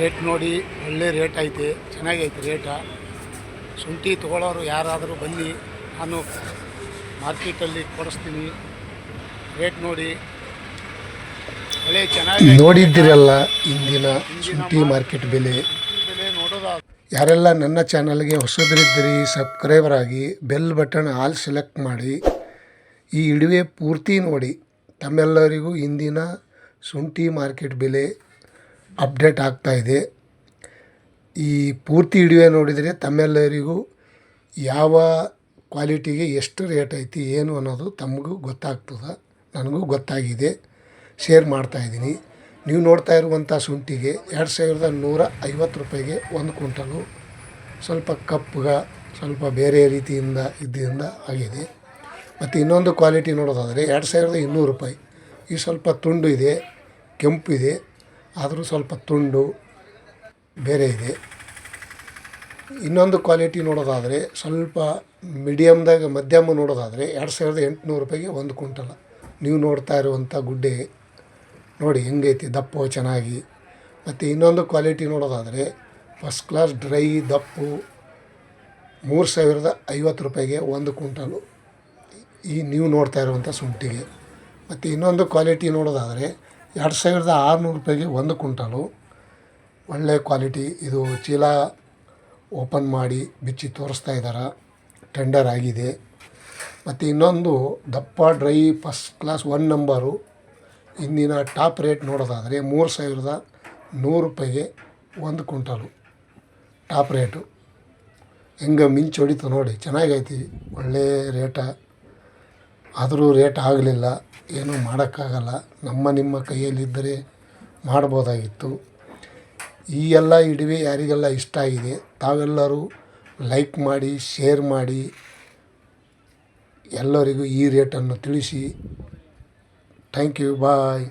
Rate ನೋಡಿ ಒಳ್ಳೆ rate ಐತೆ ಚೆನ್ನಾಗೈತೆ ರೇಟ. ಶುಂಠಿ ತೊಗೊಳ್ಳೋರು ಯಾರಾದರೂ ಬನ್ನಿ ನಾನು ಮಾರ್ಕೆಟಲ್ಲಿ ಕೊಡಿಸ್ತೀನಿ. ರೇಟ್ ನೋಡಿ. ಒಳ್ಳೆ ಚೆನ್ನಾಗಿ ನೋಡಿದ್ದೀರಲ್ಲ ಇಂದಿನ ಶುಂಠಿ ಮಾರ್ಕೆಟ್ ಬೆಲೆ. ಬೆಲೆ ಯಾರೆಲ್ಲ ನನ್ನ ಚಾನಲ್ಗೆ ಹೊಸಬರಿದ್ದೀರಿ ಸಬ್ಸ್ಕ್ರೈಬರ್ ಆಗಿ ಬೆಲ್ ಬಟನ್ ಆಲ್ ಸೆಲೆಕ್ಟ್ ಮಾಡಿ. ಈ ಇಡುವೆ ಪೂರ್ತಿ ನೋಡಿ. ತಮ್ಮೆಲ್ಲರಿಗೂ ಇಂದಿನ ಶುಂಠಿ ಮಾರ್ಕೆಟ್ ಬೆಲೆ ಅಪ್ಡೇಟ್ ಆಗ್ತಾ ಇದೆ. ಈ ಪೂರ್ತಿ ಹಿಡಿವೆ ನೋಡಿದರೆ ತಮ್ಮೆಲ್ಲರಿಗೂ ಯಾವ ಕ್ವಾಲಿಟಿಗೆ ಎಷ್ಟು ರೇಟ್ ಐತಿ, ಏನು ಅನ್ನೋದು ತಮಗೂ ಗೊತ್ತಾಗ್ತದೆ, ನನಗೂ ಗೊತ್ತಾಗಿದೆ. ಶೇರ್ ಮಾಡ್ತಾಯಿದ್ದೀನಿ ನೀವು ನೋಡ್ತಾ ಇರುವಂಥ ಶುಂಠಿಗೆ ಎರಡು ಸಾವಿರದ ನೂರ ಐವತ್ತು ರೂಪಾಯಿಗೆ ಒಂದು ಕ್ವಿಂಟಲು ಸ್ವಲ್ಪ ಕಪ್ಪಗ, ಸ್ವಲ್ಪ ಬೇರೆ ರೀತಿಯಿಂದ ಇದ್ದಿಂದ ಆಗಿದೆ. ಮತ್ತು ಇನ್ನೊಂದು ಕ್ವಾಲಿಟಿ ನೋಡೋದಾದರೆ ಎರಡು ಸಾವಿರದ ಇನ್ನೂರು ರೂಪಾಯಿ. ಈ ಸ್ವಲ್ಪ ತುಂಡು ಇದೆ, ಕೆಂಪು ಇದೆ. ಆದರೂ ಸ್ವಲ್ಪ ತುಂಡು ಬೇರೆ ಇದೆ. ಇನ್ನೊಂದು ಕ್ವಾಲಿಟಿ ನೋಡೋದಾದರೆ ಸ್ವಲ್ಪ ಮೀಡಿಯಮ್ದಾಗ ಮಧ್ಯಮ ನೋಡೋದಾದರೆ ಎರಡು ಸಾವಿರದ ಎಂಟುನೂರು ರೂಪಾಯಿಗೆ ಒಂದು ಕುಂಟಲ ನೀವು ನೋಡ್ತಾ ಇರುವಂಥ ಗುಡ್ಡೆ ನೋಡಿ ಹೆಂಗೈತಿ, ದಪ್ಪು, ಚೆನ್ನಾಗಿ. ಮತ್ತು ಇನ್ನೊಂದು ಕ್ವಾಲಿಟಿ ನೋಡೋದಾದರೆ ಫಸ್ಟ್ ಕ್ಲಾಸ್ ಡ್ರೈ ದಪ್ಪು ಮೂರು ಸಾವಿರದ ಐವತ್ತು ರೂಪಾಯಿಗೆ ಒಂದು ಕುಂಟಲು ಈ ನೀವು ನೋಡ್ತಾ ಇರುವಂಥ ಸುಂಟಿಗೆ. ಮತ್ತು ಇನ್ನೊಂದು ಕ್ವಾಲಿಟಿ ನೋಡೋದಾದರೆ ಎರಡು ಸಾವಿರದ ಆರುನೂರು ರೂಪಾಯಿಗೆ ಒಂದು ಕುಂಟಲು ಒಳ್ಳೆ ಕ್ವಾಲಿಟಿ ಇದು ಚೀಲ ಓಪನ್ ಮಾಡಿ ಬಿಚ್ಚಿ ತೋರಿಸ್ತಾ ಇದ್ದಾರೆ. ಟೆಂಡರ್ ಆಗಿದೆ. ಮತ್ತು ಇನ್ನೊಂದು ದಪ್ಪ dry first class one number. ಇಂದಿನ ಟಾಪ್ ರೇಟ್ ನೋಡೋದಾದರೆ ಮೂರು ಸಾವಿರದ ನೂರು ರೂಪಾಯಿಗೆ ಒಂದು ಕುಂಟಲು ಟಾಪ್ ರೇಟು. ಹೆಂಗೆ ಮಿಂಚು ಹೊಡಿತು ನೋಡಿ, ಚೆನ್ನಾಗೈತಿ, ಒಳ್ಳೆ ರೇಟ. ಆದರೂ ರೇಟ್ ಆಗಲಿಲ್ಲ, ಏನೂ ಮಾಡೋಕ್ಕಾಗಲ್ಲ, ನಮ್ಮ ನಿಮ್ಮ ಕೈಯಲ್ಲಿದ್ದರೆ ಮಾಡ್ಬೋದಾಗಿತ್ತು. ಈ ಎಲ್ಲ ಇಡುವೆ ಯಾರಿಗೆಲ್ಲ ಇಷ್ಟ ಆಗಿದೆ, ತಾವೆಲ್ಲರೂ ಲೈಕ್ ಮಾಡಿ, ಶೇರ್ ಮಾಡಿ, ಎಲ್ಲರಿಗೂ ಈ ರೇಟನ್ನು ತಿಳಿಸಿ. Thank you, bye.